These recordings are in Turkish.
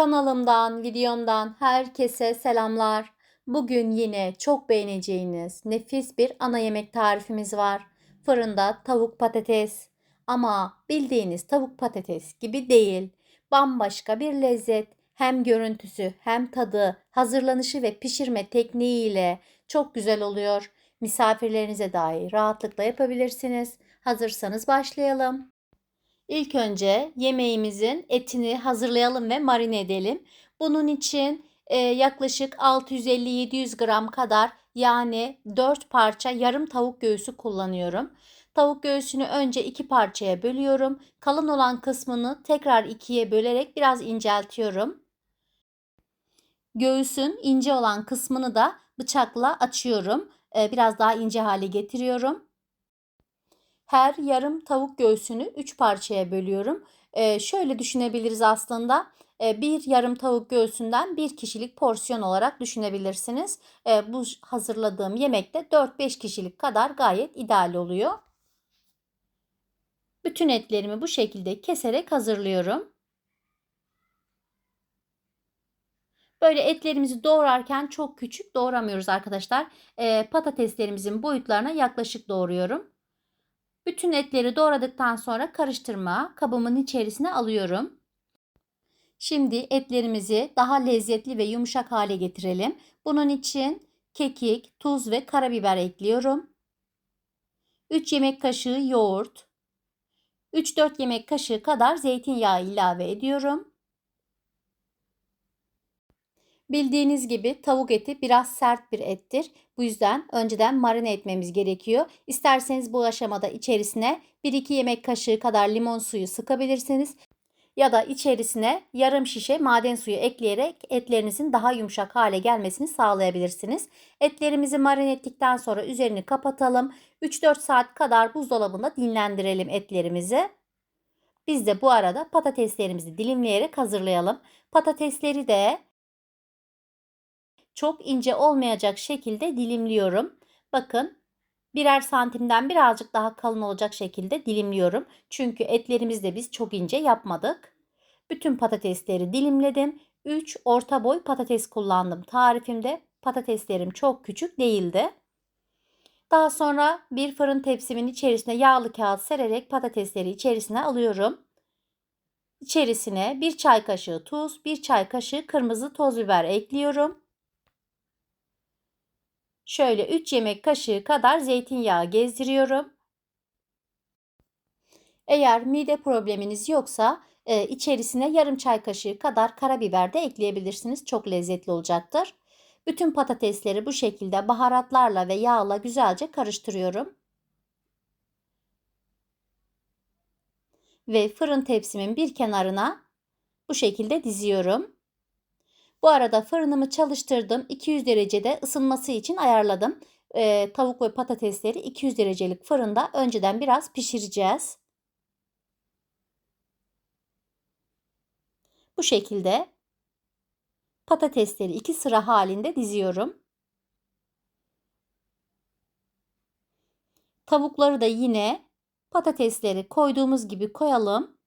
Kanalımdan, videomdan herkese selamlar. Bugün yine çok beğeneceğiniz nefis bir ana yemek tarifimiz var. Fırında tavuk patates. Ama bildiğiniz tavuk patates gibi değil. Bambaşka bir lezzet. Hem görüntüsü hem tadı, hazırlanışı ve pişirme tekniğiyle çok güzel oluyor. Misafirlerinize dahi rahatlıkla yapabilirsiniz. Hazırsanız başlayalım. İlk önce yemeğimizin etini hazırlayalım ve marine edelim. Bunun için e, yaklaşık 650-700 gram kadar yani 4 parça yarım tavuk göğsü kullanıyorum. Tavuk göğsünü önce iki parçaya bölüyorum. Kalın olan kısmını tekrar ikiye bölerek biraz inceltiyorum. Göğsün ince olan kısmını da bıçakla açıyorum. E, biraz daha ince hale getiriyorum. Her yarım tavuk göğsünü 3 parçaya bölüyorum. Ee, şöyle düşünebiliriz aslında. Ee, bir yarım tavuk göğsünden bir kişilik porsiyon olarak düşünebilirsiniz. Ee, bu hazırladığım yemekte 4-5 kişilik kadar gayet ideal oluyor. Bütün etlerimi bu şekilde keserek hazırlıyorum. Böyle etlerimizi doğrarken çok küçük doğramıyoruz arkadaşlar. Ee, patateslerimizin boyutlarına yaklaşık doğruyorum. Bütün etleri doğradıktan sonra karıştırma kabımın içerisine alıyorum. Şimdi etlerimizi daha lezzetli ve yumuşak hale getirelim. Bunun için kekik, tuz ve karabiber ekliyorum. 3 yemek kaşığı yoğurt, 3-4 yemek kaşığı kadar zeytinyağı ilave ediyorum. Bildiğiniz gibi tavuk eti biraz sert bir ettir. Bu yüzden önceden marine etmemiz gerekiyor. İsterseniz bu aşamada içerisine 1-2 yemek kaşığı kadar limon suyu sıkabilirsiniz. Ya da içerisine yarım şişe maden suyu ekleyerek etlerinizin daha yumuşak hale gelmesini sağlayabilirsiniz. Etlerimizi marine ettikten sonra üzerini kapatalım. 3-4 saat kadar buzdolabında dinlendirelim etlerimizi. Biz de bu arada patateslerimizi dilimleyerek hazırlayalım. Patatesleri de çok ince olmayacak şekilde dilimliyorum. Bakın birer santimden birazcık daha kalın olacak şekilde dilimliyorum. Çünkü etlerimizde biz çok ince yapmadık. Bütün patatesleri dilimledim. 3 orta boy patates kullandım tarifimde. Patateslerim çok küçük değildi. Daha sonra bir fırın tepsimin içerisine yağlı kağıt sererek patatesleri içerisine alıyorum. İçerisine bir çay kaşığı tuz, bir çay kaşığı kırmızı toz biber ekliyorum. Şöyle 3 yemek kaşığı kadar zeytinyağı gezdiriyorum. Eğer mide probleminiz yoksa e, içerisine yarım çay kaşığı kadar karabiber de ekleyebilirsiniz. Çok lezzetli olacaktır. Bütün patatesleri bu şekilde baharatlarla ve yağla güzelce karıştırıyorum. Ve fırın tepsimin bir kenarına bu şekilde diziyorum. Bu arada fırınımı çalıştırdım. 200 derecede ısınması için ayarladım. Ee, tavuk ve patatesleri 200 derecelik fırında önceden biraz pişireceğiz. Bu şekilde patatesleri iki sıra halinde diziyorum. Tavukları da yine patatesleri koyduğumuz gibi koyalım.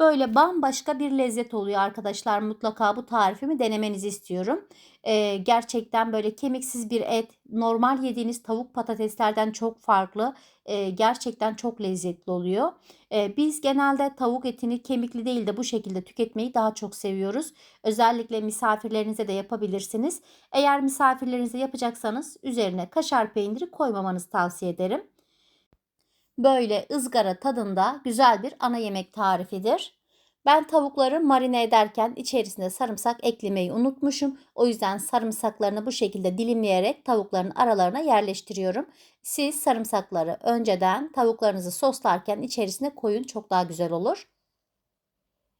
Böyle bambaşka bir lezzet oluyor arkadaşlar. Mutlaka bu tarifimi denemenizi istiyorum. Ee, gerçekten böyle kemiksiz bir et, normal yediğiniz tavuk patateslerden çok farklı. Ee, gerçekten çok lezzetli oluyor. Ee, biz genelde tavuk etini kemikli değil de bu şekilde tüketmeyi daha çok seviyoruz. Özellikle misafirlerinize de yapabilirsiniz. Eğer misafirlerinize yapacaksanız üzerine kaşar peyniri koymamanızı tavsiye ederim. Böyle ızgara tadında güzel bir ana yemek tarifidir. Ben tavukları marine ederken içerisine sarımsak eklemeyi unutmuşum. O yüzden sarımsaklarını bu şekilde dilimleyerek tavukların aralarına yerleştiriyorum. Siz sarımsakları önceden tavuklarınızı soslarken içerisine koyun çok daha güzel olur.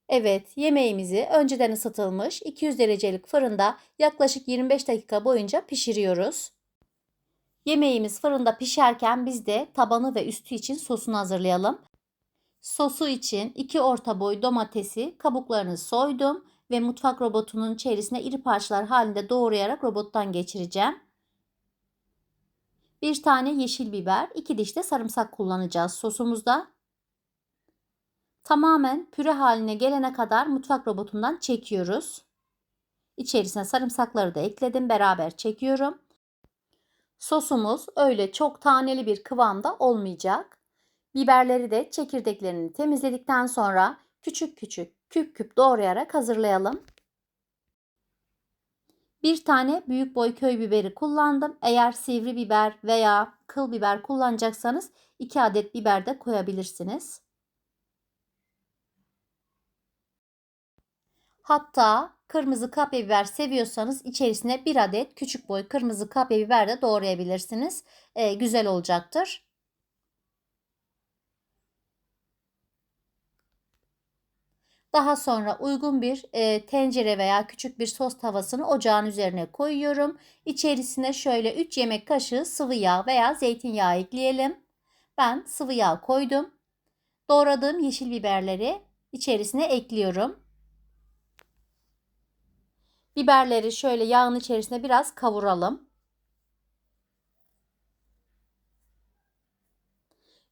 Evet, yemeğimizi önceden ısıtılmış 200 derecelik fırında yaklaşık 25 dakika boyunca pişiriyoruz. Yemeğimiz fırında pişerken biz de tabanı ve üstü için sosunu hazırlayalım. Sosu için 2 orta boy domatesi kabuklarını soydum ve mutfak robotunun içerisine iri parçalar halinde doğrayarak robottan geçireceğim. Bir tane yeşil biber, iki diş de sarımsak kullanacağız sosumuzda. Tamamen püre haline gelene kadar mutfak robotundan çekiyoruz. İçerisine sarımsakları da ekledim. Beraber çekiyorum. Sosumuz öyle çok taneli bir kıvamda olmayacak. Biberleri de çekirdeklerini temizledikten sonra küçük küçük küp küp doğrayarak hazırlayalım. Bir tane büyük boy köy biberi kullandım. Eğer sivri biber veya kıl biber kullanacaksanız 2 adet biber de koyabilirsiniz. Hatta kırmızı kapya biber seviyorsanız içerisine bir adet küçük boy kırmızı kapya biber de doğrayabilirsiniz. Ee, güzel olacaktır. Daha sonra uygun bir e, tencere veya küçük bir sos tavasını ocağın üzerine koyuyorum. İçerisine şöyle 3 yemek kaşığı sıvı yağ veya zeytinyağı ekleyelim. Ben sıvı yağ koydum. Doğradığım yeşil biberleri içerisine ekliyorum. Biberleri şöyle yağın içerisine biraz kavuralım.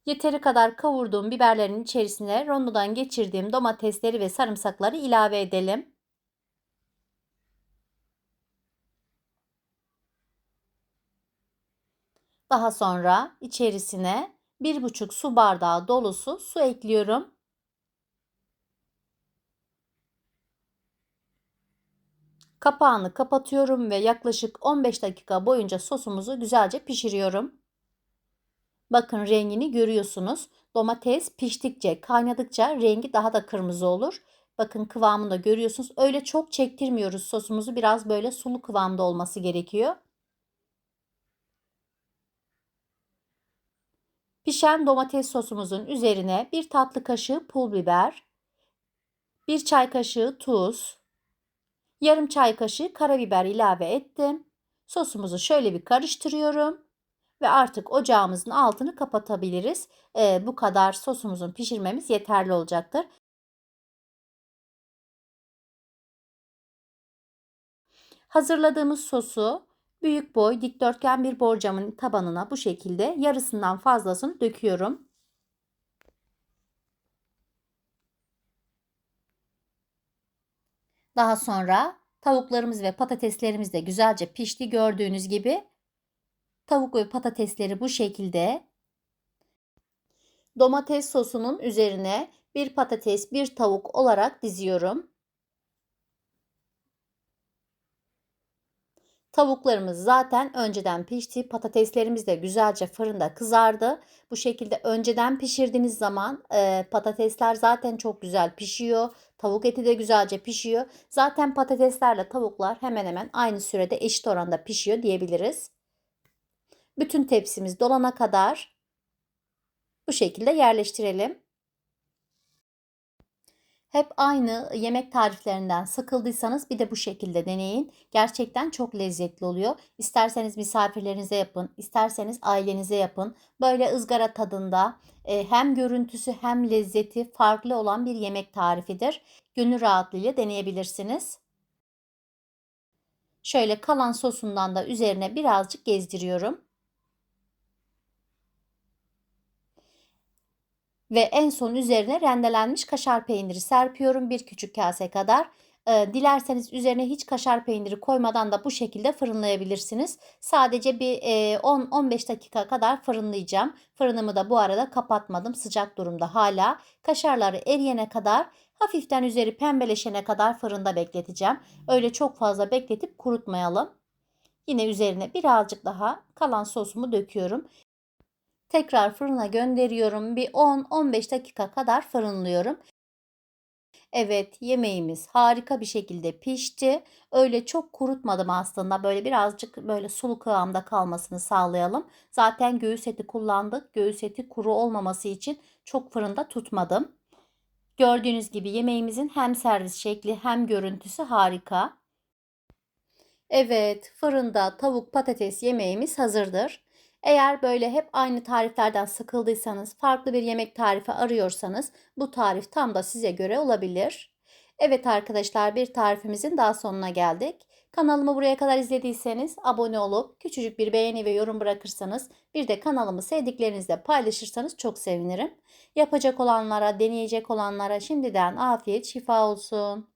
Yeteri kadar kavurduğum biberlerin içerisine rondodan geçirdiğim domatesleri ve sarımsakları ilave edelim. Daha sonra içerisine 1,5 su bardağı dolusu su ekliyorum. Kapağını kapatıyorum ve yaklaşık 15 dakika boyunca sosumuzu güzelce pişiriyorum. Bakın rengini görüyorsunuz. Domates piştikçe, kaynadıkça rengi daha da kırmızı olur. Bakın kıvamını da görüyorsunuz. Öyle çok çektirmiyoruz sosumuzu. Biraz böyle sulu kıvamda olması gerekiyor. Pişen domates sosumuzun üzerine bir tatlı kaşığı pul biber, bir çay kaşığı tuz, yarım çay kaşığı karabiber ilave ettim. Sosumuzu şöyle bir karıştırıyorum ve artık ocağımızın altını kapatabiliriz. Ee, bu kadar sosumuzun pişirmemiz yeterli olacaktır. Hazırladığımız sosu büyük boy dikdörtgen bir borcamın tabanına bu şekilde yarısından fazlasını döküyorum. Daha sonra tavuklarımız ve patateslerimiz de güzelce pişti gördüğünüz gibi. Tavuk ve patatesleri bu şekilde domates sosunun üzerine bir patates, bir tavuk olarak diziyorum. Tavuklarımız zaten önceden pişti. Patateslerimiz de güzelce fırında kızardı. Bu şekilde önceden pişirdiğiniz zaman e, patatesler zaten çok güzel pişiyor. Tavuk eti de güzelce pişiyor. Zaten patateslerle tavuklar hemen hemen aynı sürede eşit oranda pişiyor diyebiliriz. Bütün tepsimiz dolana kadar bu şekilde yerleştirelim. Hep aynı yemek tariflerinden sıkıldıysanız bir de bu şekilde deneyin. Gerçekten çok lezzetli oluyor. İsterseniz misafirlerinize yapın, isterseniz ailenize yapın. Böyle ızgara tadında e, hem görüntüsü hem lezzeti farklı olan bir yemek tarifidir. Gönül rahatlığıyla deneyebilirsiniz. Şöyle kalan sosundan da üzerine birazcık gezdiriyorum. Ve en son üzerine rendelenmiş kaşar peyniri serpiyorum bir küçük kase kadar. Ee, dilerseniz üzerine hiç kaşar peyniri koymadan da bu şekilde fırınlayabilirsiniz. Sadece bir e, 10-15 dakika kadar fırınlayacağım. Fırınımı da bu arada kapatmadım. Sıcak durumda hala. Kaşarları eriyene kadar hafiften üzeri pembeleşene kadar fırında bekleteceğim. Öyle çok fazla bekletip kurutmayalım. Yine üzerine birazcık daha kalan sosumu döküyorum. Tekrar fırına gönderiyorum. Bir 10-15 dakika kadar fırınlıyorum. Evet yemeğimiz harika bir şekilde pişti. Öyle çok kurutmadım aslında. Böyle birazcık böyle sulu kıvamda kalmasını sağlayalım. Zaten göğüs eti kullandık. Göğüs eti kuru olmaması için çok fırında tutmadım. Gördüğünüz gibi yemeğimizin hem servis şekli hem görüntüsü harika. Evet fırında tavuk patates yemeğimiz hazırdır. Eğer böyle hep aynı tariflerden sıkıldıysanız, farklı bir yemek tarifi arıyorsanız bu tarif tam da size göre olabilir. Evet arkadaşlar bir tarifimizin daha sonuna geldik. Kanalımı buraya kadar izlediyseniz abone olup küçücük bir beğeni ve yorum bırakırsanız bir de kanalımı sevdiklerinizle paylaşırsanız çok sevinirim. Yapacak olanlara, deneyecek olanlara şimdiden afiyet şifa olsun.